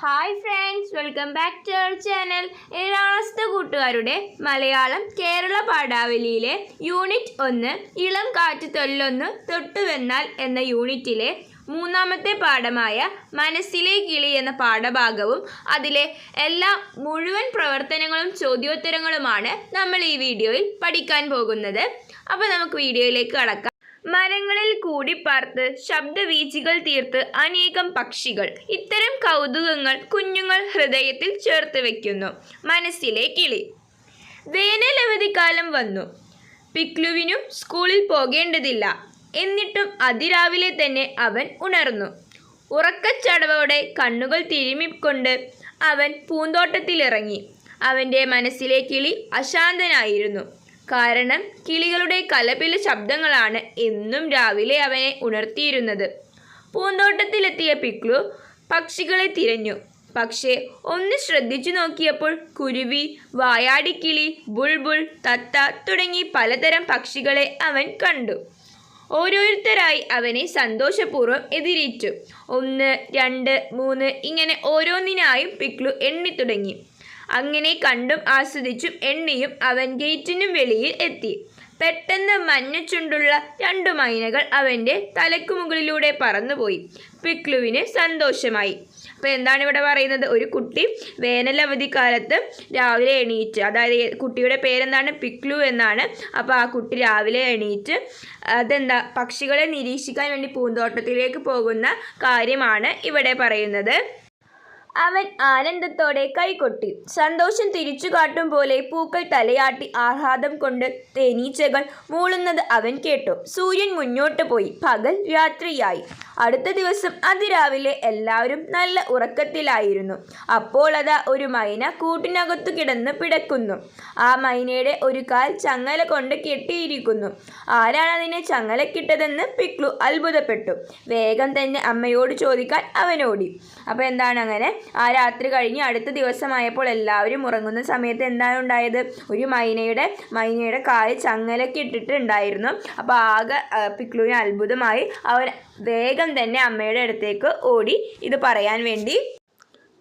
Hi friends welcome back to our channel ഏഴാം ക്ലാസ്സിലെ കൂട്ടുകാരുടെ മലയാളം കേരള പാഠാവലിയിലെ യൂണിറ്റ് ഒന്ന് ഇളം കാറ്റ് തൊല്ലൊന്ന് തൊട്ടുവെന്നാൽ എന്ന യൂണിറ്റിലെ മൂന്നാമത്തെ പാഠമായ മനസ്സിലെ കിളി എന്ന പാഠഭാഗവും അതിലെ എല്ലാ മുഴുവൻ പ്രവർത്തനങ്ങളും ചോദ്യോത്തരങ്ങളുമാണ് നമ്മൾ ഈ വീഡിയോയിൽ പഠിക്കാൻ പോകുന്നത്. അപ്പോൾ നമുക്ക് വീഡിയോയിലേക്ക് കടക്കാം. മരങ്ങളിൽ കൂടി പാർത്ത് ശബ്ദവീചികൾ തീർത്ത് അനേകം പക്ഷികൾ. ഇത്തരം കൗതുകങ്ങൾ കുഞ്ഞുങ്ങൾ ഹൃദയത്തിൽ ചേർത്ത് വയ്ക്കുന്നു മനസ്സിലെ കിളി. വേനലവധിക്കാലം വന്നു. പിക്ലുവിനും സ്കൂളിൽ പോകേണ്ടതില്ല. എന്നിട്ടും അതിരാവിലെ തന്നെ അവൻ ഉണർന്നു. ഉറക്കച്ചടവോടെ കണ്ണുകൾ തിരുമിക്കൊണ്ട് അവൻ പൂന്തോട്ടത്തിലിറങ്ങി. അവന്റെ മനസ്സിലെ കിളി അശാന്തനായിരുന്നു. കാരണം കിളികളുടെ കലപില ശബ്ദങ്ങളാണ് എന്നും രാവിലെ അവനെ ഉണർത്തിയിരുന്നത്. പൂന്തോട്ടത്തിലെത്തിയ പിക്ലു പക്ഷികളെ തിരഞ്ഞു. പക്ഷേ ഒന്ന് ശ്രദ്ധിച്ചു നോക്കിയപ്പോൾ കുരുവി വായാടിക്കിളി ബുൾബുൾ തത്ത തുടങ്ങി പലതരം പക്ഷികളെ അവൻ കണ്ടു. ഓരോരുത്തരായി അവനെ സന്തോഷപൂർവം എതിരേറ്റു. ഒന്ന് രണ്ട് മൂന്ന് ഇങ്ങനെ ഓരോന്നിനായും പിക്ലു എണ്ണി തുടങ്ങി അങ്ങനെ കണ്ടും ആസ്വദിച്ചും എണ്ണിയും അവൻ ഗേറ്റിനും വെളിയിൽ എത്തി. പെട്ടെന്ന് മഞ്ഞച്ചുണ്ടുള്ള രണ്ടു മൈനകൾ അവന്റെ തലക്കുമുകളിലൂടെ പറന്നുപോയി. പിക്ലുവിന് സന്തോഷമായി. അപ്പോൾ എന്താണ് ഇവിടെ പറയുന്നത്? ഒരു കുട്ടി വേനൽ അവധിക്കാലത്ത് രാവിലെ എണീറ്റ് അതായത് കുട്ടിയുടെ പേരെന്താണ്? പിക്ലു എന്നാണ്. അപ്പോൾ ആ കുട്ടി രാവിലെ എണീറ്റ് അതെന്താ? പക്ഷികളെ നിരീക്ഷിക്കാൻ വേണ്ടി പൂന്തോട്ടത്തിലേക്ക് പോകുന്ന കാര്യമാണ് ഇവിടെ പറയുന്നത്. അവൻ ആനന്ദത്തോടെ കൈകൊട്ടി. സന്തോഷം തിരിച്ചു കാട്ടും പോലെ പൂക്കൾ തലയാട്ടി ആഹ്ലാദം കൊണ്ട് തേനീച്ചകൾ മൂളുന്നത് അവൻ കേട്ടു. സൂര്യൻ മുന്നോട്ട് പോയി. പകൽ രാത്രിയായി. അടുത്ത ദിവസം അതിരാവിലെ എല്ലാവരും നല്ല ഉറക്കത്തിലായിരുന്നു. അപ്പോൾ അതാ ഒരു മൈന കൂട്ടിനകത്തു കിടന്ന് പിടക്കുന്നു. ആ മൈനയുടെ ഒരു കാൽ ചങ്ങല കൊണ്ട് കെട്ടിയിരിക്കുന്നു. ആരാണ് അതിനെ ചങ്ങലക്കിട്ടതെന്ന് പിക്ലു അത്ഭുതപ്പെട്ടു. വേഗം തന്നെ അമ്മയോട് ചോദിക്കാൻ അവനോടി. അപ്പോൾ എന്താണ് അങ്ങനെ? ആ രാത്രി കഴിഞ്ഞ് അടുത്ത ദിവസമായപ്പോൾ എല്ലാവരും ഉറങ്ങുന്ന സമയത്ത് എന്താണ് ഉണ്ടായത്? ഒരു മൈനയുടെ മൈനയുടെ കാൽ ചങ്ങലൊക്കെ ഇട്ടിട്ടുണ്ടായിരുന്നു. അപ്പോൾ ആകെ പിക്ലുവിന് അത്ഭുതമായി. അവൻ വേഗം തന്നെ അമ്മയുടെ അടുത്തേക്ക് ഓടി ഇത് പറയാൻ വേണ്ടി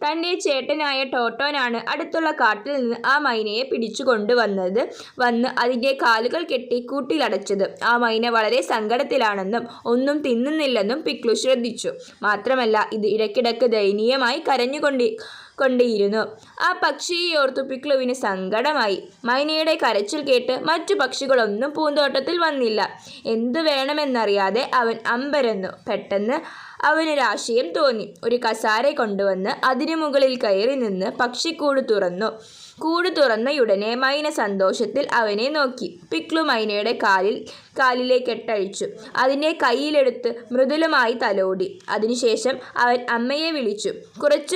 തന്റെ ചേട്ടനായ ടോട്ടോനാണ് അടുത്തുള്ള കാട്ടിൽ നിന്ന് ആ മൈനയെ പിടിച്ചു കൊണ്ടുവന്നത്. വന്ന് അതിന്റെ കാലുകൾ കെട്ടി കൂട്ടിലടച്ചത്. ആ മൈന വളരെ സങ്കടത്തിലാണെന്നും ഒന്നും തിന്നുന്നില്ലെന്നും പിക്ലു ശ്രദ്ധിച്ചു. മാത്രമല്ല ഇത് ഇടയ്ക്കിടയ്ക്ക് ദയനീയമായി കരഞ്ഞുകൊണ്ടി കൊണ്ടേയിരുന്നു. ആ പക്ഷിയെ ഓർത്തു പിക്ലുവിന് സങ്കടമായി. മൈനയുടെ കരച്ചിൽ കേട്ട് മറ്റു പക്ഷികളൊന്നും പൂന്തോട്ടത്തിൽ വന്നില്ല. എന്തു വേണമെന്നറിയാതെ അവൻ അമ്പരന്നു. പെട്ടെന്ന് അവനൊരാശയം തോന്നി. ഒരു കസാര കൊണ്ടുവന്ന് അതിനു മുകളിൽ കയറി നിന്ന് പക്ഷിക്കൂട് തുറന്നു. കൂട് തുറന്നയുടനെ മൈന സന്തോഷത്തിൽ അവനെ നോക്കി. പിക്ലു മൈനയുടെ കാലിൽ കാലിലേക്ക് എട്ടഴിച്ചു. അതിനെ കയ്യിലെടുത്ത് മൃദുലമായി തലോടി. അതിനുശേഷം അവൻ അമ്മയെ വിളിച്ചു. കുറച്ച്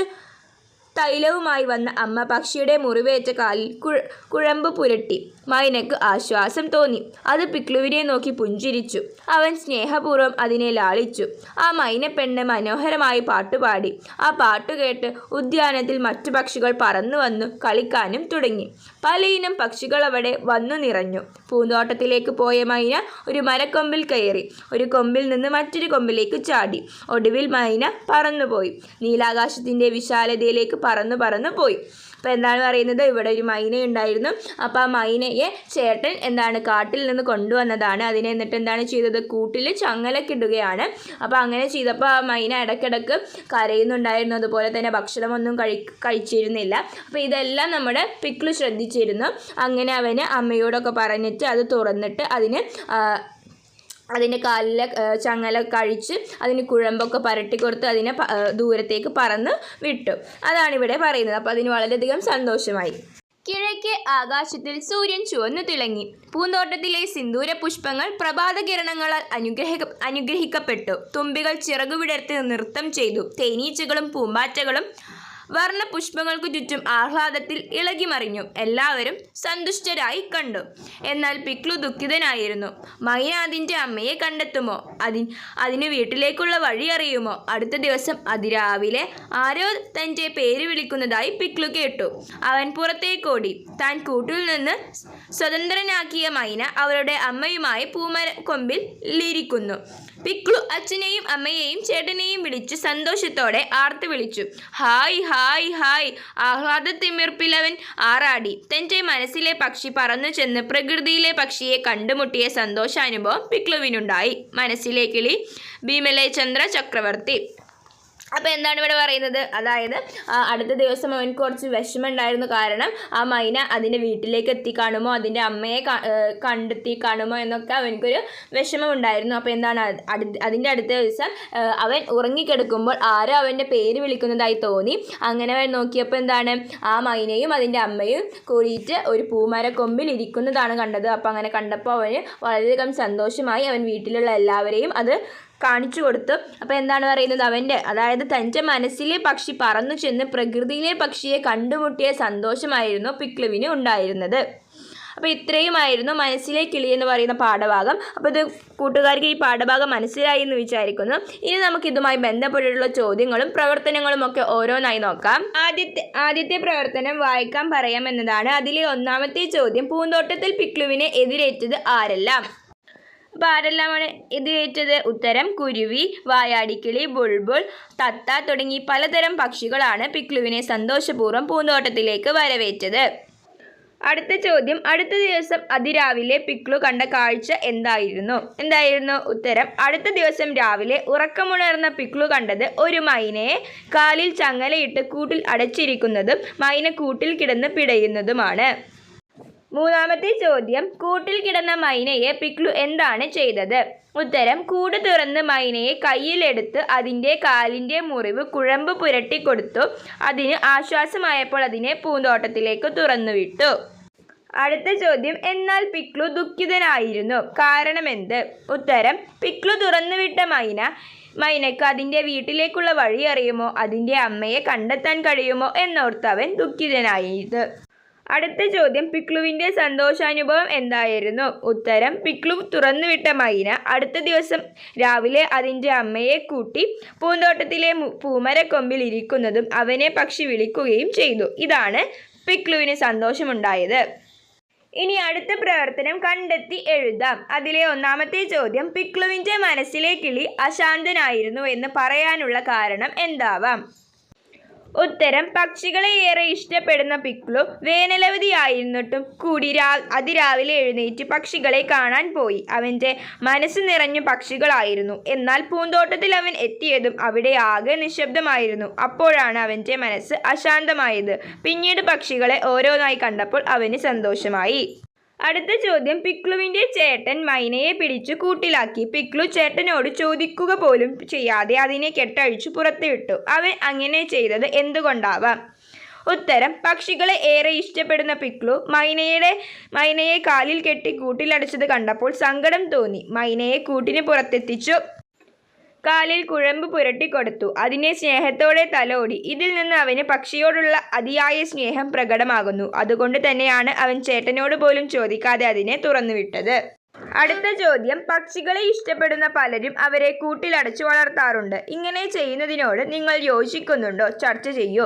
തൈലവുമായി വന്ന അമ്മ പക്ഷിയുടെ മുറിവേറ്റ കാലിൽ കുഴ കുഴമ്പ് പുരട്ടി. മൈനക്ക് ആശ്വാസം തോന്നി. അത് പിക്ലുവിനെ നോക്കി പുഞ്ചിരിച്ചു. അവൻ സ്നേഹപൂർവം അതിനെ ലാളിച്ചു. ആ മൈനപ്പെണ്ണ് മനോഹരമായി പാട്ടുപാടി. ആ പാട്ടുകേട്ട് ഉദ്യാനത്തിൽ മറ്റു പക്ഷികൾ പറന്നു വന്നു കളിക്കാനും തുടങ്ങി. പലയിനം പക്ഷികൾ അവിടെ വന്നു നിറഞ്ഞു. പൂന്തോട്ടത്തിലേക്ക് പോയ മൈന ഒരു മരക്കൊമ്പിൽ കയറി. ഒരു കൊമ്പിൽ നിന്ന് മറ്റൊരു കൊമ്പിലേക്ക് ചാടി. ഒടുവിൽ മൈന പറന്നുപോയി. നീലാകാശത്തിന്റെ വിശാലതയിലേക്ക് പറന്നു പറന്നു പോയി. അപ്പോൾ എന്താണ് പറയുന്നത്? ഇവിടെ ഒരു മൈന ഉണ്ടായിരുന്നു. അപ്പോൾ ആ മൈനയെ ചേട്ടൻ എന്താണ് കാട്ടിൽ നിന്ന് കൊണ്ടുവന്നതാണ്. അതിനെ എന്നിട്ട് എന്താണ് ചെയ്തത്? കൂട്ടിൽ ചങ്ങലക്കിടുകയാണ് അപ്പോൾ അങ്ങനെ ചെയ്തപ്പോൾ ആ മൈന ഇടക്കിടക്ക് കരയുന്നുണ്ടായിരുന്നു. അതുപോലെ തന്നെ ഭക്ഷണമൊന്നും കഴി കഴിച്ചിരുന്നില്ല. അപ്പോൾ ഇതെല്ലാം നമ്മുടെ പിക്ലു ശ്രദ്ധിച്ചിരുന്നു. അങ്ങനെ അവന് അമ്മയോടൊക്കെ പറഞ്ഞിട്ട് അത് തുറന്നിട്ട് അതിന് അതിന്റെ കാലിലെ ചങ്ങല കഴിച്ച് അതിന് കുഴമ്പൊക്കെ പരട്ടി കൊടുത്ത് അതിനെ ദൂരത്തേക്ക് പറന്ന് വിട്ടു. അതാണ് ഇവിടെ പറയുന്നത്. അപ്പോൾ അതിന് വളരെയധികം സന്തോഷമായി. കിഴക്കേ ആകാശത്തിൽ സൂര്യൻ ചുവന്നു തിളങ്ങി. പൂന്തോട്ടത്തിലെ സിന്ദൂര പുഷ്പങ്ങൾ പ്രഭാതകിരണങ്ങളാൽ അനുഗ്രഹ അനുഗ്രഹിക്കപ്പെട്ടു. തുമ്പികൾ ചിറകുവിടർത്തി നൃത്തം ചെയ്തു. തേനീച്ചകളും പൂമ്പാറ്റകളും വർണ പുഷ്പങ്ങൾക്കു ചുറ്റും ആഹ്ലാദത്തിൽ ഇളകിമറിഞ്ഞു. എല്ലാവരും സന്തുഷ്ടരായി കണ്ടു. എന്നാൽ പിക്ലു ദുഃഖിതനായിരുന്നു. മൈന അതിന്റെ അമ്മയെ കണ്ടെത്തുമോ? അതി അതിന് വീട്ടിലേക്കുള്ള വഴി അറിയുമോ? അടുത്ത ദിവസം അതിരാവിലെ ആരോ തന്റെ പേര് വിളിക്കുന്നതായി പിക്ലു കേട്ടു. അവൻ പുറത്തേക്കോടി താൻ കൂട്ടിൽ നിന്ന് സ്വതന്ത്രനാക്കിയ മൈന അവരുടെ അമ്മയുമായി പൂമര കൊമ്പിൽ ഇരിക്കുന്നു പിക്ലു അച്ഛനെയും അമ്മയെയും ചേട്ടനെയും വിളിച്ച് സന്തോഷത്തോടെ ആർത്ത് വിളിച്ചു. Hi hi hi. ആഹ്ലാദ തിമിർപ്പിലവൻ ആറാടി. തന്റെ മനസ്സിലെ പക്ഷി പറന്നു ചെന്ന് പ്രകൃതിയിലെ പക്ഷിയെ കണ്ടുമുട്ടിയ സന്തോഷാനുഭവം പിക്ലുവിനുണ്ടായി മനസ്സിലെ കിളി ഭീമലെ ചന്ദ്ര ചക്രവർത്തി. അപ്പോൾ എന്താണ് ഇവിടെ പറയുന്നത്? അതായത് അടുത്ത ദിവസം അവൻ കുറച്ച് വിഷമമുണ്ടായിരുന്നു കാരണം ആ മൈന അതിന്റെ വീട്ടിലേക്ക് എത്തി കാണുമോ? അതിന്റെ അമ്മയെ കണ്ടെത്തി കാണുമോ? എന്നൊക്കെ അവനക്കൊരു വിഷമം ഉണ്ടായിരുന്നു അപ്പോൾ എന്താണ് അതിന്റെ അടുത്ത ദിവസം അവൻ ഉറങ്ങിക്കിടക്കുമ്പോൾ ആരോ അവന്റെ പേര് വിളിക്കുന്നതായി തോന്നി. അങ്ങനെ അവൻ നോക്കിയപ്പോൾ എന്താണ്? ആ മൈനയും അതിന്റെ അമ്മയും കൂടിയിട്ട് ഒരു പൂമരക്കൊമ്പിൽ ഇരിക്കുന്നതാണ് കണ്ടത്. അപ്പോൾ അങ്ങനെ കണ്ടപ്പോൾ അവന് വളരെയധികം സന്തോഷമായി. അവൻ വീട്ടിലുള്ള എല്ലാവരെയും അത് കാണിച്ചു കൊടുത്തു അപ്പോൾ എന്താണ് പറയുന്നത്? അവന്റെ അതായത് തന്റെ മനസ്സിലെ പക്ഷി പറന്നു ചെന്ന് പ്രകൃതിയിലെ പക്ഷിയെ കണ്ടുമുട്ടിയ സന്തോഷമായിരുന്നു പിക്ലുവിന് ഉണ്ടായിരുന്നത്. അപ്പോൾ ഇത്രയുമായിരുന്നു മനസ്സിലെ കിളി എന്ന് പറയുന്ന പാഠഭാഗം. അപ്പോൾ ഇത് കൂട്ടുകാർക്ക് ഈ പാഠഭാഗം മനസ്സിലായി എന്ന് വിചാരിക്കുന്നു. ഇനി നമുക്ക് ഇതുമായി ബന്ധപ്പെട്ടിട്ടുള്ള ചോദ്യങ്ങളും പ്രവർത്തനങ്ങളും ഒക്കെ ഓരോന്നായി നോക്കാം. ആദ്യത്തെ ആദ്യത്തെ പ്രവർത്തനം വായിക്കാൻ പറയാം എന്നതാണ്. അതിലെ ഒന്നാമത്തെ ചോദ്യം പൂന്തോട്ടത്തിൽ പിക്ലുവിനെ എതിരേറ്റത് ആരെല്ലാം? അപ്പോൾ ആരെല്ലാമാണ് ഏറ്റത്? ഉത്തരം കുരുവി വായാടിക്കിളി ബുൾബുൾ തത്ത തുടങ്ങി പലതരം പക്ഷികളാണ് പിക്ലുവിനെ സന്തോഷപൂർവം പൂന്തോട്ടത്തിലേക്ക് വരവേറ്റത്. അടുത്ത ചോദ്യം. അടുത്ത ദിവസം അതിരാവിലെ പിക്ലു കണ്ട കാഴ്ച എന്തായിരുന്നു? എന്തായിരുന്നു? ഉത്തരം അടുത്ത ദിവസം രാവിലെ ഉറക്കമുണർന്ന പിക്ലു കണ്ടത് ഒരു മൈനയെ കാലിൽ ചങ്ങലയിട്ട് കൂട്ടിൽ അടച്ചിരിക്കുന്നതും മൈന കൂട്ടിൽ കിടന്ന് പിടയുന്നതുമാണ്. മൂന്നാമത്തെ ചോദ്യം കൂട്ടിൽ കിടന്ന മൈനയെ പിക്ലു എന്താണ് ചെയ്തത്? ഉത്തരം കൂട് തുറന്ന് മൈനയെ കയ്യിലെടുത്ത് അതിന്റെ കാലിന്റെ മുറിവ് കുഴമ്പ് പുരട്ടിക്കൊടുത്തു അതിന് ആശ്വാസമായപ്പോൾ അതിനെ പൂന്തോട്ടത്തിലേക്ക് തുറന്നുവിട്ടു അടുത്ത ചോദ്യം എന്നാൽ പിക്ലു ദുഃഖിതനായിരുന്നു. കാരണമെന്ത്? ഉത്തരം പിക്ലു തുറന്നുവിട്ട മൈന മൈനക്ക് അതിന്റെ വീട്ടിലേക്കുള്ള വഴി അറിയുമോ? അതിന്റെ അമ്മയെ കണ്ടെത്താൻ കഴിയുമോ എന്നോർത്ത് അവൻ ദുഃഖിതനായത് അടുത്ത ചോദ്യം പിക്ലുവിന്റെ സന്തോഷാനുഭവം എന്തായിരുന്നു? ഉത്തരം പിക്ലു തുറന്നുവിട്ട മൈന. അടുത്ത ദിവസം രാവിലെ അതിന്റെ അമ്മയെ കൂട്ടി പൂന്തോട്ടത്തിലെ പൂമരക്കൊമ്പിൽ ഇരിക്കുന്നതും അവനെ പക്ഷി വിളിക്കുകയും ചെയ്തു. ഇതാണ് പിക്ലുവിന് സന്തോഷമുണ്ടായത്. ഇനി അടുത്ത പ്രവർത്തനം കണ്ടെത്തി എഴുതാം. അതിലെ ഒന്നാമത്തെ ചോദ്യം പിക്ലുവിന്റെ മനസ്സിലെ കിളി അശാന്തനായിരുന്നു എന്ന് പറയാനുള്ള കാരണം എന്താവാം? ഉത്തരം പക്ഷികളെ ഏറെ ഇഷ്ടപ്പെടുന്ന പിക്ലു വേനലവധിയായിരുന്നിട്ടും കൂടി രാ അതിരാവിലെ എഴുന്നേറ്റ് പക്ഷികളെ കാണാൻ പോയി. അവന്റെ മനസ്സ് നിറഞ്ഞു പക്ഷികളായിരുന്നു. എന്നാൽ പൂന്തോട്ടത്തിൽ അവൻ എത്തിയതും അവിടെ ആകെ നിശബ്ദമായിരുന്നു. അപ്പോഴാണ് അവന്റെ മനസ്സ് അശാന്തമായത്. പിന്നീട് പക്ഷികളെ ഓരോന്നായി കണ്ടപ്പോൾ അവന് സന്തോഷമായി. അടുത്ത ചോദ്യം. പിക്ലുവിന്റെ ചേട്ടൻ മൈനയെ പിടിച്ചു കൂട്ടിലാക്കി. പിക്ലു ചേട്ടനോട് ചോദിക്കുക പോലും ചെയ്യാതെ അതിനെ കെട്ടഴിച്ചു പുറത്തുവിട്ടു. അവൻ അങ്ങനെ ചെയ്തത് എന്തുകൊണ്ടാവാം? ഉത്തരം. പക്ഷികളെ ഏറെ ഇഷ്ടപ്പെടുന്ന പിക്ലു മൈനയുടെ മൈനയെ കാലിൽ കെട്ടി കൂട്ടിലടച്ചത് കണ്ടപ്പോൾ സങ്കടം തോന്നി. മൈനയെ കൂട്ടിന് പുറത്തെത്തിച്ചു. കാലിൽ കുഴമ്പ് പുരട്ടിക്കൊടുത്തു അതിനെ സ്നേഹത്തോടെ തലോടി. ഇതിൽ നിന്ന് അവന് പക്ഷിയോടുള്ള അതിയായ സ്നേഹം പ്രകടമാകുന്നു. അതുകൊണ്ട് തന്നെയാണ് അവൻ ചേട്ടനോട് പോലും ചോദിക്കാതെ അതിനെ തുറന്നുവിട്ടത് അടുത്ത ചോദ്യം. പക്ഷികളെ ഇഷ്ടപ്പെടുന്ന പലരും അവരെ കൂട്ടിലടച്ചു വളർത്താറുണ്ട്. ഇങ്ങനെ ചെയ്യുന്നതിനോട് നിങ്ങൾ യോജിക്കുന്നുണ്ടോ? ചർച്ച ചെയ്യൂ.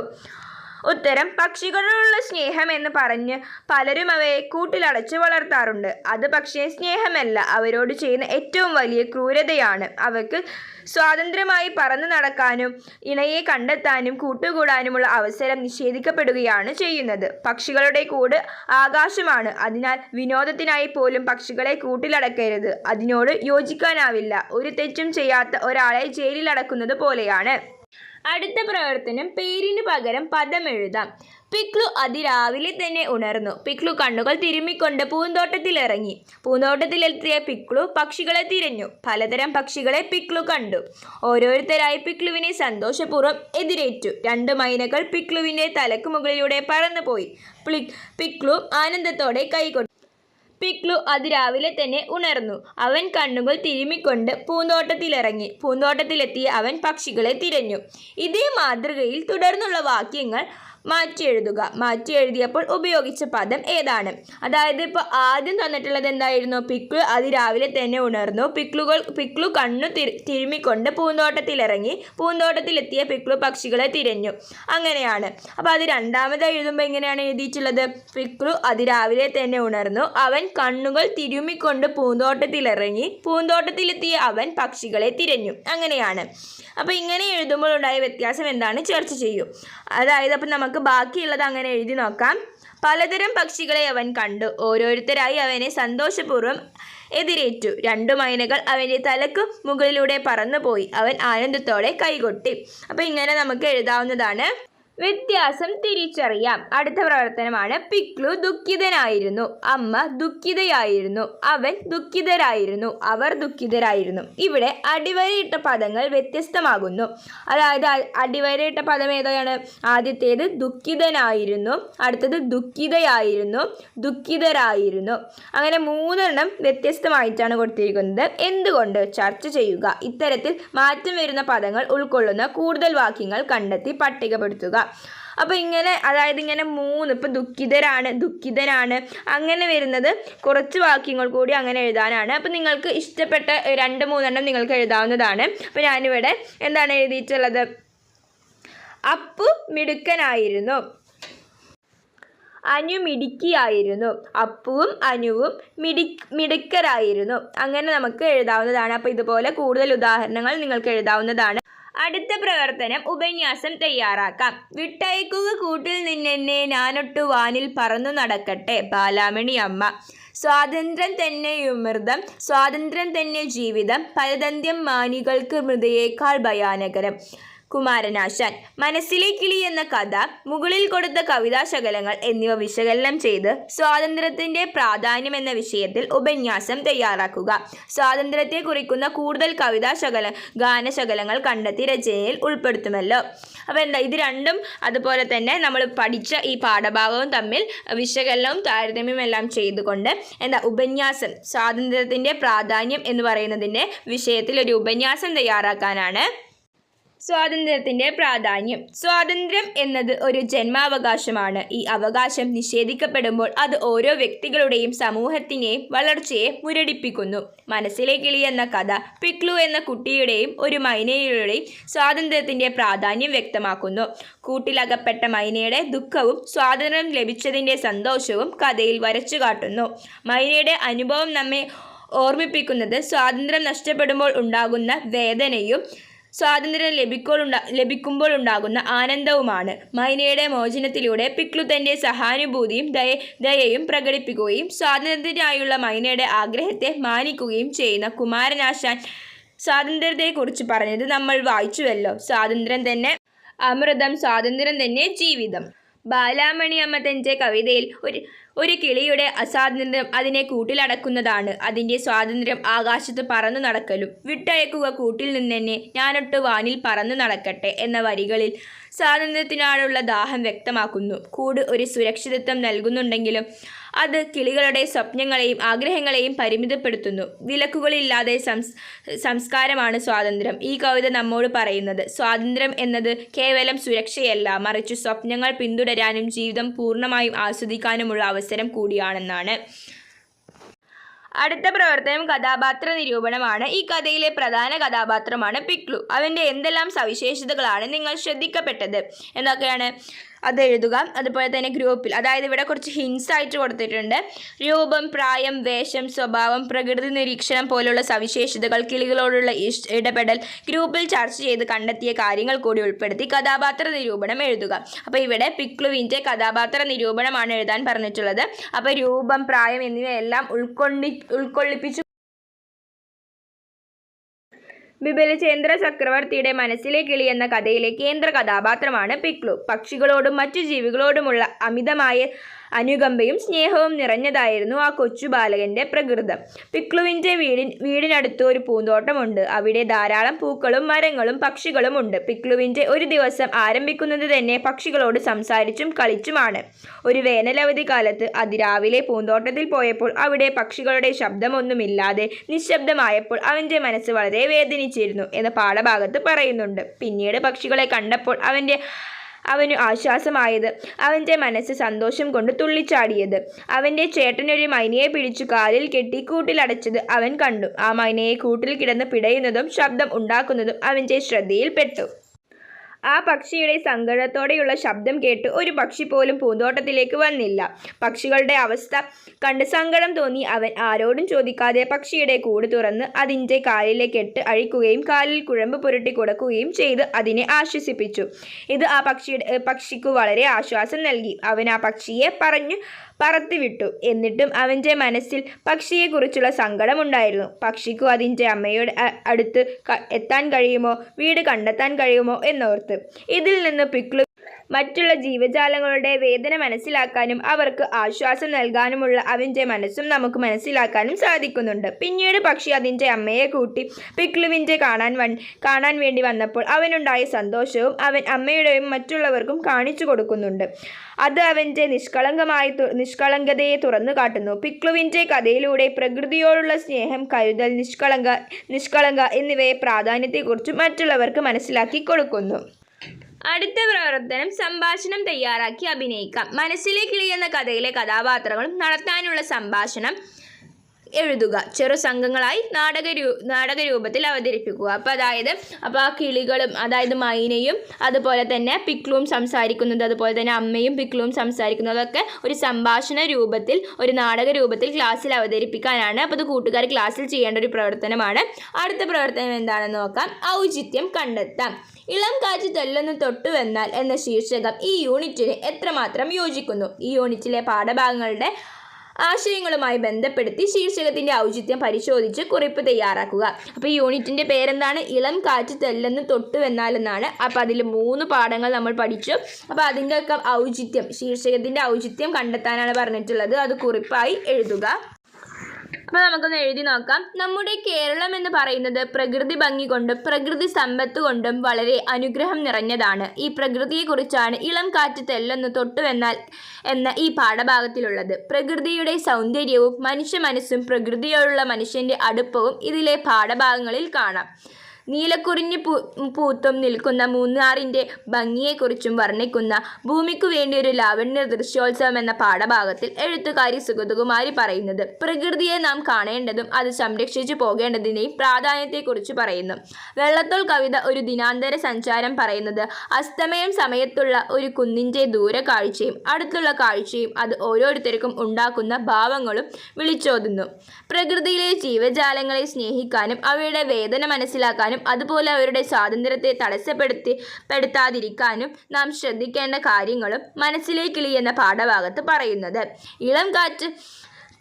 ഉത്തരം പക്ഷികളോടുള്ള സ്നേഹം എന്ന് പറഞ്ഞ് പലരും അവയെ കൂട്ടിലടച്ച് വളർത്താറുണ്ട്. അത് പക്ഷേ സ്നേഹമല്ല. അവരോട് ചെയ്യുന്ന ഏറ്റവും വലിയ ക്രൂരതയാണ്. അവർക്ക് സ്വാതന്ത്ര്യമായി പറന്നു നടക്കാനും ഇണയെ കണ്ടെത്താനും കൂട്ടുകൂടാനുമുള്ള അവസരം നിഷേധിക്കപ്പെടുകയാണ് ചെയ്യുന്നത്. പക്ഷികളുടെ കൂട് ആകാശമാണ്. അതിനാൽ വിനോദത്തിനായി പോലും പക്ഷികളെ കൂട്ടിലടക്കരുത്. അതിനോട് യോജിക്കാനാവില്ല. ഒരു തെറ്റും ചെയ്യാത്ത ഒരാളെ ജയിലിലടക്കുന്നത് പോലെയാണ്. അടുത്ത പ്രവർത്തനം പേരിന് പകരം പദം എഴുതാം. പിക്ലു അതിരാവിലെ തന്നെ ഉണർന്നു. പിക്ലു കണ്ണുകൾ തിരുമ്മിക്കൊണ്ട് പൂന്തോട്ടത്തിലിറങ്ങി. പൂന്തോട്ടത്തിലെത്തിയ പിക്ലു പക്ഷികളെ തിരഞ്ഞു. പലതരം പക്ഷികളെ പിക്ലു കണ്ടു. ഓരോരുത്തരായി പിക്ലുവിനെ സന്തോഷപൂർവം എതിരേറ്റു. രണ്ട് മൈനകൾ പിക്ലുവിന്റെ തലക്ക് മുകളിലൂടെ പറന്നുപോയി. പിക്ലു ആനന്ദത്തോടെ കൈകൊണ്ടു പിക്ലു അതിരാവിലെ തന്നെ ഉണർന്നു. അവൻ കണ്ണുകൾ തിരുമിക്കൊണ്ട് പൂന്തോട്ടത്തിലിറങ്ങി. പൂന്തോട്ടത്തിലെത്തിയ അവൻ പക്ഷികളെ തിരഞ്ഞു. ഇതേ മാതൃകയിൽ തുടർന്നുള്ള വാക്യങ്ങൾ മാറ്റി എഴുതുക മാറ്റി എഴുതിയപ്പോൾ ഉപയോഗിച്ച പദം ഏതാണ്? അതായത് ഇപ്പോൾ ആദ്യം തന്നിട്ടുള്ളത് എന്തായിരുന്നു? പിക്ലു അതിരാവിലെ തന്നെ ഉണർന്നു. പിക്ലുകൾ പിക്ലു കണ്ണു തിരി തിരുമ്മിക്കൊണ്ട് പൂന്തോട്ടത്തിലിറങ്ങി. പൂന്തോട്ടത്തിലെത്തിയ പിക്ലു പക്ഷികളെ തിരഞ്ഞു. അങ്ങനെയാണ്. അപ്പോൾ അത് രണ്ടാമതായി എഴുതുമ്പോൾ എങ്ങനെയാണ് എഴുതിയിട്ടുള്ളത്? പിക്ലു അതിരാവിലെ തന്നെ ഉണർന്നു. അവൻ കണ്ണുകൾ തിരുമ്മിക്കൊണ്ട് പൂന്തോട്ടത്തിലിറങ്ങി. പൂന്തോട്ടത്തിലെത്തിയ അവൻ പക്ഷികളെ തിരഞ്ഞു. അങ്ങനെയാണ്. അപ്പോൾ ഇങ്ങനെ എഴുതുമ്പോൾ ഉണ്ടായ വ്യത്യാസം എന്താണ്? ചർച്ച ചെയ്യൂ. അതായത് അപ്പം നമുക്ക് ബാക്കിയുള്ളത് അങ്ങനെ എഴുതി നോക്കാം. പലതരം പക്ഷികളെ അവൻ കണ്ടു. ഓരോരുത്തരായി അവനെ സന്തോഷപൂർവം എതിരേറ്റു. രണ്ടു മൈനകൾ അവന്റെ തലക്ക് മുകളിലൂടെ പറന്നുപോയി. അവൻ ആനന്ദത്തോടെ കൈകൊട്ടി. അപ്പോൾ ഇങ്ങനെ നമുക്ക് എഴുതാവുന്നതാണ്. വ്യത്യാസം തിരിച്ചറിയാം. അടുത്ത പ്രവർത്തനമാണ് പിക്ലു ദുഃഖിതനായിരുന്നു. അമ്മ ദുഃഖിതയായിരുന്നു. അവൻ ദുഃഖിതരായിരുന്നു. അവർ ദുഃഖിതരായിരുന്നു. ഇവിടെ അടിവരയിട്ട പദങ്ങൾ വ്യത്യസ്തമാകുന്നു. അതായത് അടിവരയിട്ട പദം ഏതാണ്? ആദ്യത്തേത് ദുഃഖിതനായിരുന്നു. അടുത്തത് ദുഃഖിതയായിരുന്നു. ദുഃഖിതരായിരുന്നു. അങ്ങനെ മൂന്നെണ്ണം വ്യത്യസ്തമായിട്ടാണ് കൊടുത്തിരിക്കുന്നത്. എന്തുകൊണ്ട്? ചർച്ച ചെയ്യുക. ഇത്തരത്തിൽ മാറ്റം വരുന്ന പദങ്ങൾ ഉൾക്കൊള്ളുന്ന കൂടുതൽ വാക്യങ്ങൾ കണ്ടെത്തി പട്ടികപ്പെടുത്തുക. അപ്പോൾ ഇങ്ങനെ അതായത് ഇങ്ങനെ മൂന്ന് ഇപ്പോൾ ദുഃഖിതരാണ് ദുഃഖിതനാണ് അങ്ങനെ വരുന്നത് കുറച്ച് വാക്യങ്ങൾ കൂടി അങ്ങനെ എഴുതാനാണ്. അപ്പോൾ നിങ്ങൾക്ക് ഇഷ്ടപ്പെട്ട രണ്ട് മൂന്നെണ്ണം നിങ്ങൾക്ക് എഴുതാവുന്നതാണ്. അപ്പോൾ ഞാനിവിടെ എന്താണ് എഴുതിയിട്ടുള്ളത്? അപ്പു മിടുക്കനായിരുന്നു. അനു മിടുക്കിയായിരുന്നു. അപ്പുവും അനുവും മിടി മിടുക്കരായിരുന്നു. അങ്ങനെ നമുക്ക് എഴുതാവുന്നതാണ്. അപ്പോൾ ഇതുപോലെ കൂടുതൽ ഉദാഹരണങ്ങൾ നിങ്ങൾക്ക് എഴുതാവുന്നതാണ്. അടുത്ത പ്രവർത്തനം ഉപന്യാസം തയ്യാറാക്കാം. വിട്ടയക്കുക കൂട്ടിൽ നിന്നെന്നെ ഞാനൊട്ടു വാനിൽ പറന്നു നടക്കട്ടെ ബാലാമണി അമ്മ. സ്വാതന്ത്ര്യം തന്നെ ഉമൃതം സ്വാതന്ത്ര്യം തന്നെ ജീവിതം പരതന്ത്യം മാനികൾക്ക് മൃതയേക്കാൾ ഭയാനകരം. കുമാരനാശാൻ മനസ്സിലെ കിളി എന്ന കഥ മുകളിൽ കൊടുത്ത കവിതാശകലങ്ങൾ എന്നിവ വിശകലനം ചെയ്ത് സ്വാതന്ത്ര്യത്തിന്റെ പ്രാധാന്യം എന്ന വിഷയത്തിൽ ഉപന്യാസം തയ്യാറാക്കുക. സ്വാതന്ത്ര്യത്തെ കുറിക്കുന്ന കൂടുതൽ കവിതാശകല ഗാനശകലങ്ങൾ കണ്ടെത്തി രചനയിൽ ഉൾപ്പെടുത്തുമല്ലോ. അപ്പോൾ എന്താ ഇത് രണ്ടും അതുപോലെ തന്നെ നമ്മൾ പഠിച്ച ഈ പാഠഭാഗവും തമ്മിൽ വിശകലനവും താരതമ്യം എല്ലാം ചെയ്തുകൊണ്ട് എന്താ ഉപന്യാസം സ്വാതന്ത്ര്യത്തിന്റെ പ്രാധാന്യം എന്ന് പറയുന്നതിന്റെ വിഷയത്തിൽ ഒരു ഉപന്യാസം തയ്യാറാക്കാനാണ് സ്വാതന്ത്ര്യത്തിന്റെ പ്രാധാന്യം. സ്വാതന്ത്ര്യം എന്നത് ഒരു ജന്മാവകാശമാണ്. ഈ അവകാശം നിഷേധിക്കപ്പെടുമ്പോൾ അത് ഓരോ വ്യക്തികളുടെയും സമൂഹത്തിനെയും വളർച്ചയെ മുരടിപ്പിക്കുന്നു. മനസ്സിലെ കിളി എന്ന കഥ പിക്ലു എന്ന കുട്ടിയുടെയും ഒരു മൈനയുടെയും സ്വാതന്ത്ര്യത്തിന്റെ പ്രാധാന്യം വ്യക്തമാക്കുന്നു. കൂട്ടിലകപ്പെട്ട മൈനയുടെ ദുഃഖവും സ്വാതന്ത്ര്യം ലഭിച്ചതിന്റെ സന്തോഷവും കഥയിൽ വരച്ചു കാട്ടുന്നു. മൈനയുടെ അനുഭവം നമ്മെ ഓർമ്മിപ്പിക്കുന്നത് സ്വാതന്ത്ര്യം നഷ്ടപ്പെടുമ്പോൾ ഉണ്ടാകുന്ന വേദനയും സ്വാതന്ത്ര്യം ലഭിക്കോൾ ലഭിക്കുമ്പോൾ ഉണ്ടാകുന്ന ആനന്ദവുമാണ്. മൈനയുടെ മോചനത്തിലൂടെ പിക്ലു തന്റെ സഹാനുഭൂതിയും ദയ ദയയും പ്രകടിപ്പിക്കുകയും സ്വാതന്ത്ര്യത്തിനായുള്ള മൈനയുടെ ആഗ്രഹത്തെ മാനിക്കുകയും ചെയ്യുന്ന കുമാരനാശാൻ സ്വാതന്ത്ര്യത്തെക്കുറിച്ച് പറഞ്ഞത് നമ്മൾ വായിച്ചുവല്ലോ. സ്വാതന്ത്ര്യം തന്നെ അമൃതം സ്വാതന്ത്ര്യം തന്നെ ജീവിതം. ബാലാമണി അമ്മ തന്റെ കവിതയിൽ ഒരു ഒരു കിളിയുടെ അസ്വാതന്ത്ര്യം അതിനെ കൂട്ടിലടക്കുന്നതാണ്. അതിന്റെ സ്വാതന്ത്ര്യം ആകാശത്ത് പറന്നു നടക്കലും വിട്ടയക്കുക കൂട്ടിൽ നിന്നെന്നെ ഞാനൊട്ട് വാനിൽ പറന്നു നടക്കട്ടെ എന്ന വരികളിൽ സ്വാതന്ത്ര്യത്തിനായുള്ള ദാഹം വ്യക്തമാക്കുന്നു. കൂട് ഒരു സുരക്ഷിതത്വം നൽകുന്നുണ്ടെങ്കിലും അത് കിളികളുടെ സ്വപ്നങ്ങളെയും ആഗ്രഹങ്ങളെയും പരിമിതപ്പെടുത്തുന്നു. വിലക്കുകളില്ലാതെ സംസ് സംസ്കാരമാണ് സ്വാതന്ത്ര്യം. ഈ കവിത നമ്മോട് പറയുന്നത് സ്വാതന്ത്ര്യം എന്നത് കേവലം സുരക്ഷയല്ല. മറിച്ച് സ്വപ്നങ്ങൾ പിന്തുടരാനും ജീവിതം പൂർണമായും ആസ്വദിക്കാനുമുള്ള അവസരം കൂടിയാണെന്നാണ്. അടുത്ത പ്രവർത്തനം കഥാപാത്ര നിരൂപണമാണ്. ഈ കഥയിലെ പ്രധാന കഥാപാത്രമാണ് പിക്ലു. അവന്റെ എന്തെല്ലാം സവിശേഷതകളാണ് നിങ്ങൾ ശ്രദ്ധിക്കപ്പെട്ടത്? എന്തൊക്കെയാണ് അത് എഴുതുക. അതുപോലെ തന്നെ ഗ്രൂപ്പിൽ അതായത് ഇവിടെ കുറച്ച് ഹിൻസ് ആയിട്ട് കൊടുത്തിട്ടുണ്ട്. രൂപം പ്രായം വേഷം സ്വഭാവം പ്രകൃതി നിരീക്ഷണം പോലുള്ള സവിശേഷതകൾ കിളികളോടുള്ള ഇടപെടൽ ഗ്രൂപ്പിൽ ചർച്ച ചെയ്ത് കണ്ടെത്തിയ കാര്യങ്ങൾ കൂടി ഉൾപ്പെടുത്തി കഥാപാത്ര നിരൂപണം എഴുതുക. അപ്പോൾ ഇവിടെ പിക്ലുവിന്റെ കഥാപാത്ര നിരൂപണമാണ് എഴുതാൻ പറഞ്ഞിട്ടുള്ളത്. അപ്പോൾ രൂപം പ്രായം എന്നിവയെല്ലാം ഉൾക്കൊണ്ടി ഉൾക്കൊള്ളിപ്പിച്ചു ബിബലചേന്ദ്ര ചക്രവർത്തിയുടെ മനസ്സിലെ കിളി എന്ന കഥയിലെ കേന്ദ്ര കഥാപാത്രമാണ് പിക്ലു. പക്ഷികളോടും മറ്റു ജീവികളോടുമുള്ള അമിതമായ അനുകമ്പയും സ്നേഹവും നിറഞ്ഞതായിരുന്നു ആ കൊച്ചു ബാലകന്റെ പ്രകൃതം. പിക്ലുവിന്റെ വീടിൻ വീടിനടുത്ത് ഒരു പൂന്തോട്ടമുണ്ട്. അവിടെ ധാരാളം പൂക്കളും മരങ്ങളും പക്ഷികളും ഉണ്ട്. പിക്ലുവിന്റെ ഒരു ദിവസം ആരംഭിക്കുന്നത് തന്നെ പക്ഷികളോട് സംസാരിച്ചും കളിച്ചുമാണ്. ഒരു വേനലവധി കാലത്ത് അതിരാവിലെ പൂന്തോട്ടത്തിൽ പോയപ്പോൾ അവിടെ പക്ഷികളുടെ ശബ്ദമൊന്നുമില്ലാതെ നിശബ്ദമായപ്പോൾ അവന്റെ മനസ്സ് വളരെ വേദനിച്ചിരുന്നു എന്ന് പാഠഭാഗത്ത് പറയുന്നുണ്ട്. പിന്നീട് പക്ഷികളെ കണ്ടപ്പോൾ അവന്റെ അവനു ആശ്വാസമായത്. അവന്റെ മനസ്സ് സന്തോഷം കൊണ്ട് തുള്ളിച്ചാടിയത്. അവന്റെ ചേട്ടനൊരു മൈനയെ പിടിച്ചു കാലിൽ കെട്ടി കൂട്ടിലടച്ചത് അവൻ കണ്ടു. ആ മൈനയെ കൂട്ടിൽ കിടന്ന് പിടയുന്നതും ശബ്ദം ഉണ്ടാക്കുന്നതും അവന്റെ ശ്രദ്ധയിൽപ്പെട്ടു ആ പക്ഷിയുടെ സങ്കടത്തോടെയുള്ള ശബ്ദം കേട്ട് ഒരു പക്ഷി പോലും പൂന്തോട്ടത്തിലേക്ക് വന്നില്ല. പക്ഷികളുടെ അവസ്ഥ കണ്ട് സങ്കടം തോന്നി. അവൻ ആരോടും ചോദിക്കാതെ പക്ഷിയുടെ കൂട് തുറന്ന് അതിന്റെ കാലിലെ കെട്ട് അഴിക്കുകയും കാലിൽ കുഴമ്പ് പുരട്ടി കൊടുക്കുകയും ചെയ്ത് അതിനെ ആശ്വസിപ്പിച്ചു. ഇത് ആ പക്ഷിയുടെ പക്ഷിക്കു വളരെ ആശ്വാസം നൽകി. അവൻ ആ പക്ഷിയെ പറഞ്ഞു പറത്തിവിട്ടു. എന്നിട്ടും അവന്റെ മനസ്സിൽ പക്ഷിയെക്കുറിച്ചുള്ള സങ്കടമുണ്ടായിരുന്നു. പക്ഷിക്കു അതിന്റെ അമ്മയുടെ അടുത്ത് എത്താൻ കഴിയുമോ? വീട് കണ്ടെത്താൻ കഴിയുമോ? എന്നോർത്ത്. ഇതിൽ നിന്ന് പിക്ലു മറ്റുള്ള ജീവജാലങ്ങളുടെ വേദന മനസ്സിലാക്കാനും അവർക്ക് ആശ്വാസം നൽകാനുമുള്ള അവന്റെ മനസ്സും നമുക്ക് മനസ്സിലാക്കാനും സാധിക്കുന്നുണ്ട്. പിന്നീട് പക്ഷി അതിന്റെ അമ്മയെ കൂട്ടി പിക്ലുവിന്റെ കാണാൻ വൺ കാണാൻ വേണ്ടി വന്നപ്പോൾ അവനുണ്ടായ സന്തോഷവും അവൻ അമ്മയുടെയും മറ്റുള്ളവർക്കും കാണിച്ചു കൊടുക്കുന്നുണ്ട്. അത് അവന്റെ നിഷ്കളങ്കമായി നിഷ്കളങ്കതയെ തുറന്നു കാട്ടുന്നു. പിക്ലുവിന്റെ കഥയിലൂടെ പ്രകൃതിയോടുള്ള സ്നേഹം കരുതൽ നിഷ്കളങ്ക നിഷ്കളങ്ക എന്നിവയെ പ്രാധാന്യത്തെക്കുറിച്ച് മറ്റുള്ളവർക്ക് മനസ്സിലാക്കി കൊടുക്കുന്നു. അടുത്ത പ്രവർത്തനം സംഭാഷണം തയ്യാറാക്കി അഭിനയിക്കാം. മനസ്സിലെ കിളി എന്ന കഥയിലെ കഥാപാത്രങ്ങളും നടത്താനുള്ള സംഭാഷണം എഴുതുക. ചെറു സംഘങ്ങളായി നാടക നാടകരൂപത്തിൽ നാടക രൂപത്തിൽ അവതരിപ്പിക്കുക. അപ്പോൾ അതായത് അപ്പോൾ ആ കിളികളും അതായത് മൈനയും അതുപോലെ തന്നെ പിക്ലുവും സംസാരിക്കുന്നത് അതുപോലെ തന്നെ അമ്മയും പിക്ലുവും സംസാരിക്കുന്നതൊക്കെ ഒരു സംഭാഷണ രൂപത്തിൽ ഒരു നാടക രൂപത്തിൽ ക്ലാസ്സിൽ അവതരിപ്പിക്കാനാണ്. അപ്പോൾ അത് കൂട്ടുകാർ ക്ലാസ്സിൽ ചെയ്യേണ്ട ഒരു പ്രവർത്തനമാണ്. അടുത്ത പ്രവർത്തനം എന്താണെന്ന് നോക്കാം. ഔചിത്യം കണ്ടെത്താം. ഇളം കാറ്റ് തെല്ലൊന്ന് തൊട്ടുവെന്നാൽ എന്ന ശീർഷകം ഈ യൂണിറ്റിന് എത്രമാത്രം യോജിക്കുന്നു? ഈ യൂണിറ്റിലെ പാഠഭാഗങ്ങളുടെ ആശയങ്ങളുമായി ബന്ധപ്പെടുത്തി ശീർഷകത്തിന്റെ ഔചിത്യം പരിശോധിച്ച് കുറിപ്പ് തയ്യാറാക്കുക. അപ്പോൾ യൂണിറ്റിന്റെ പേരെന്താണ്? ഇളം കാറ്റ് തെല്ലെന്ന് തൊട്ടുവെന്നാൽ എന്നാണ് അപ്പോൾ അതിൽ മൂന്ന് പാഠങ്ങൾ നമ്മൾ പഠിച്ചു. അപ്പോൾ അതിന്റെ ഒക്കെ ഔചിത്യം ശീർഷകത്തിന്റെ ഔചിത്യം കണ്ടെത്താനാണ് പറഞ്ഞിട്ടുള്ളത്. അത് കുറിപ്പായി എഴുതുക. അപ്പോൾ നമുക്കൊന്ന് എഴുതി നോക്കാം. നമ്മുടെ കേരളം എന്ന് പറയുന്നത് പ്രകൃതി ഭംഗി കൊണ്ടും പ്രകൃതി സമ്പത്ത് കൊണ്ടും വളരെ അനുഗ്രഹം നിറഞ്ഞതാണ്. ഈ പ്രകൃതിയെക്കുറിച്ചാണ് ഇളം കാറ്റ് തെല്ലൊന്ന് തൊട്ടുവെന്നാൽ എന്ന ഈ പാഠഭാഗത്തിലുള്ളത്. പ്രകൃതിയുടെ സൗന്ദര്യവും മനുഷ്യ മനസ്സും പ്രകൃതിയോടുള്ള മനുഷ്യന്റെ അടുപ്പവും ഇതിലെ പാഠഭാഗങ്ങളിൽ കാണാം. നീലക്കുറിഞ്ഞ് പൂ പൂത്തും നിൽക്കുന്ന മൂന്നാറിന്റെ ഭംഗിയെക്കുറിച്ചും വർണിക്കുന്ന ഭൂമിക്കു വേണ്ടി ഒരു ലാവണ്യ ദൃശ്യോത്സവം എന്ന പാഠഭാഗത്തിൽ എഴുത്തുകാരി സുഗതകുമാരി പറയുന്നത്. പ്രകൃതിയെ നാം കാണേണ്ടതും അത് സംരക്ഷിച്ചു പോകേണ്ടതിന്റെയും പ്രാധാന്യത്തെക്കുറിച്ച് പറയുന്നു. വെള്ളത്തോൾ കവിത ഒരു ദിനാന്തര സഞ്ചാരം പറയുന്നത് അസ്തമയം സമയത്തുള്ള ഒരു കുന്നിന്റെ ദൂര കാഴ്ചയും അടുത്തുള്ള കാഴ്ചയും അത് ഓരോരുത്തർക്കും ഉണ്ടാക്കുന്ന ഭാവങ്ങളും വിളിച്ചോതുന്നു. പ്രകൃതിയിലെ ജീവജാലങ്ങളെ സ്നേഹിക്കാനും അവയുടെ വേദന മനസ്സിലാക്കാനും അതുപോലെ അവരുടെ സ്വാതന്ത്ര്യത്തെ തടസ്സപ്പെടുത്തി പെടുത്താതിരിക്കാനും നാം ശ്രദ്ധിക്കേണ്ട കാര്യങ്ങളും മനസ്സിലേക്കിളി എന്ന പാഠഭാഗത്ത് പറയുന്നത്. ഇളം കാറ്റ്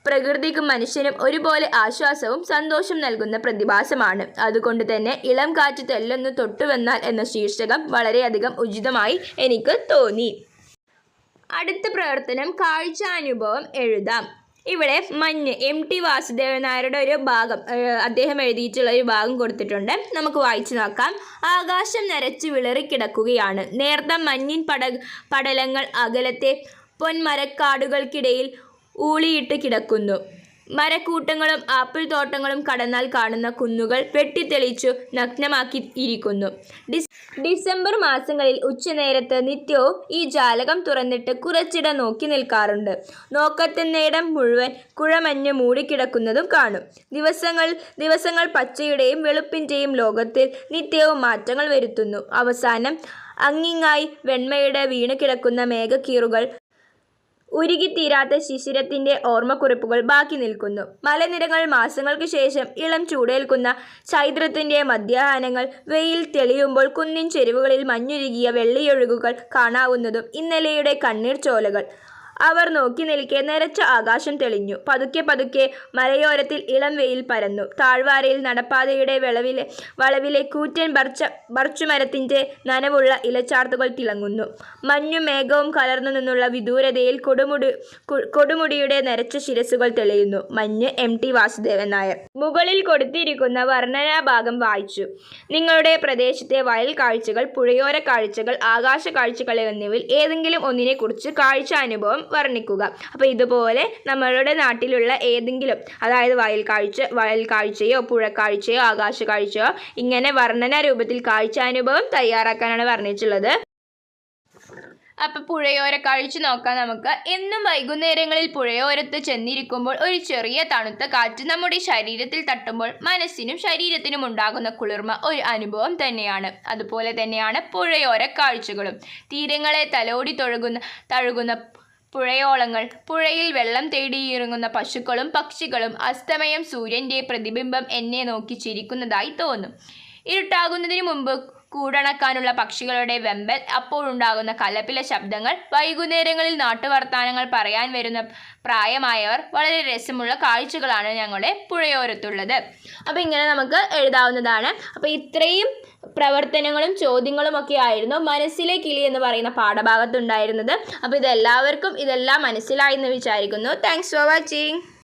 പ്രകൃതിക്കും മനുഷ്യനും ഒരുപോലെ ആശ്വാസവും സന്തോഷം നൽകുന്ന പ്രതിഭാസമാണ്. അതുകൊണ്ട് തന്നെ ഇളം കാറ്റ് തെല്ലൊന്ന് തൊട്ടുവന്നാൽ എന്ന ശീർഷകം വളരെയധികം ഉചിതമായി എനിക്ക് തോന്നി. അടുത്ത പ്രവർത്തനം കാഴ്ചാനുഭവം എഴുതാം. ഇവിടെ മഞ്ഞ് എം ടി വാസുദേവൻ നായരുടെ ഒരു ഭാഗം അദ്ദേഹം എഴുതിയിട്ടുള്ള ഒരു ഭാഗം കൊടുത്തിട്ടുണ്ട്. നമുക്ക് വായിച്ചു നോക്കാം. ആകാശം നിറച്ച് വിളറിക്കിടക്കുകയാണ്. നേർത്ത മഞ്ഞിൻ പട പടലങ്ങൾ അകലത്തെ പൊന്മരക്കാടുകൾക്കിടയിൽ ഊളിയിട്ട് കിടക്കുന്നു. മരക്കൂട്ടങ്ങളും ആപ്പിൾ തോട്ടങ്ങളും കടന്നാൽ കാണുന്ന കുന്നുകൾ വെട്ടിത്തെളിച്ചു നഗ്നമാക്കി ഇരിക്കുന്നു ഡിസ് ഡിസംബർ മാസങ്ങളിൽ ഉച്ചനേരത്ത് നിത്യവും ഈ ജാലകം തുറന്നിട്ട് കുറച്ചിട നോക്കി നിൽക്കാറുണ്ട്. നോക്കത്തുന്നയിടം മുഴുവൻ കുഴമഞ്ഞ് മൂടിക്കിടക്കുന്നതും കാണും. ദിവസങ്ങൾ ദിവസങ്ങൾ പച്ചയുടെയും വെളുപ്പിന്റെയും ലോകത്തിൽ നിത്യവും മാറ്റങ്ങൾ വരുത്തുന്നു. അവസാനം അങ്ങിങ്ങായി വെണ്മയുടെ വീണ് കിടക്കുന്ന മേഘക്കീറുകൾ ഉരുകിത്തീരാത്ത ശിശിരത്തിന്റെ ഓർമ്മക്കുറിപ്പുകൾ ബാക്കി നിൽക്കുന്നു. മലനിരകൾ മാസങ്ങൾക്ക് ശേഷം ഇളം ചൂടേൽക്കുന്ന ചൈത്രത്തിന്റെ മധ്യാഹ്നങ്ങൾ വെയിൽ തെളിയുമ്പോൾ കുന്നിൻ ചെരുവുകളിൽ മഞ്ഞുരുകിയ വെള്ളിയൊഴുകുകൾ കാണാവുന്നതും ഇന്നലെയുടെ കണ്ണീർ ചോലകൾ. അവർ നോക്കി നിൽക്കെ നിരച്ച ആകാശം തെളിഞ്ഞു. പതുക്കെ പതുക്കെ മലയോരത്തിൽ ഇളം വെയിൽ പരന്നു. താഴ്വാരയിൽ നടപ്പാതയുടെ വിളവിലെ വളവിലെ കൂറ്റൻ ബർച്ച ബർച്ചുമരത്തിന്റെ നനവുള്ള ഇലച്ചാർത്തുകൾ തിളങ്ങുന്നു. മഞ്ഞും മേഘവും കലർന്നു നിന്നുള്ള വിദൂരതയിൽ കൊടുമുടി കൊടുമുടിയുടെ നരച്ച ശിരസുകൾ തെളിയുന്നു. മഞ്ഞ് എം ടി വാസുദേവൻ നായർ. മുകളിൽ കൊടുത്തിരിക്കുന്ന വർണനാ ഭാഗം വായിച്ചു. നിങ്ങളുടെ പ്രദേശത്തെ വയൽ കാഴ്ചകൾ പുഴയോര കാഴ്ചകൾ ആകാശ കാഴ്ചകൾ എന്നിവയിൽ ഏതെങ്കിലും ഒന്നിനെക്കുറിച്ച് കാഴ്ച അനുഭവം വർണിക്കുക. അപ്പോൾ ഇതുപോലെ നമ്മളുടെ നാട്ടിലുള്ള ഏതെങ്കിലും അതായത് വയൽ കാഴ്ച വയൽ കാഴ്ചയോ പുഴക്കാഴ്ചയോ ആകാശ കാഴ്ചയോ ഇങ്ങനെ വർണന രൂപത്തിൽ കാഴ്ച അനുഭവം തയ്യാറാക്കാനാണ് പറഞ്ഞിട്ടുള്ളത് അപ്പം പുഴയോര കഴിച്ചു നോക്കാം നമുക്ക്. എന്നും വൈകുന്നേരങ്ങളിൽ പുഴയോരത്ത് ചെന്നിരിക്കുമ്പോൾ ഒരു ചെറിയ തണുത്ത കാറ്റ് നമ്മുടെ ശരീരത്തിൽ തട്ടുമ്പോൾ മനസ്സിനും ശരീരത്തിനും ഉണ്ടാകുന്ന കുളിർമ ഒരു അനുഭവം തന്നെയാണ്. അതുപോലെ തന്നെയാണ് പുഴയോര കാഴ്ചകളും. തീരങ്ങളെ തലോടി തൊഴുകുന്ന തഴുകുന്ന പുഴയോളങ്ങൾ പുഴയിൽ വെള്ളം തേടിയിറങ്ങുന്ന പശുക്കളും പക്ഷികളും അസ്തമയം സൂര്യന്റെ പ്രതിബിംബം എന്നെ നോക്കി ചിരിക്കുന്നതായി തോന്നും. ഇരുട്ടാകുന്നതിന് മുമ്പ് കൂടണക്കാനുള്ള പക്ഷികളുടെ വെമ്പൽ അപ്പോഴുണ്ടാകുന്ന കലപില ശബ്ദങ്ങൾ വൈകുന്നേരങ്ങളിൽ നാട്ടുവർത്താനങ്ങൾ പറയാൻ വരുന്ന പ്രായമായവർ വളരെ രസമുള്ള കാഴ്ചകളാണ് ഞങ്ങളുടെ പുഴയോരത്തുള്ളത്. അപ്പോൾ ഇങ്ങനെ നമുക്ക് എഴുതാവുന്നതാണ്. അപ്പോൾ ഇത്രയും പ്രവർത്തനങ്ങളും ചോദ്യങ്ങളും ഒക്കെ ആയിരുന്നു മനസ്സിലെ കിളി എന്ന് പറയുന്ന പാഠഭാഗത്തുണ്ടായിരുന്നത്. അപ്പോൾ ഇതെല്ലാവർക്കും ഇതെല്ലാം മനസ്സിലായി എന്ന് വിചാരിക്കുന്നു. Thanks for watching